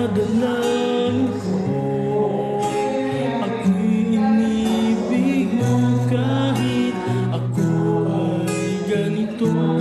pinagdadalan ko. Ako'y inibig mo kahit ako ay ganito.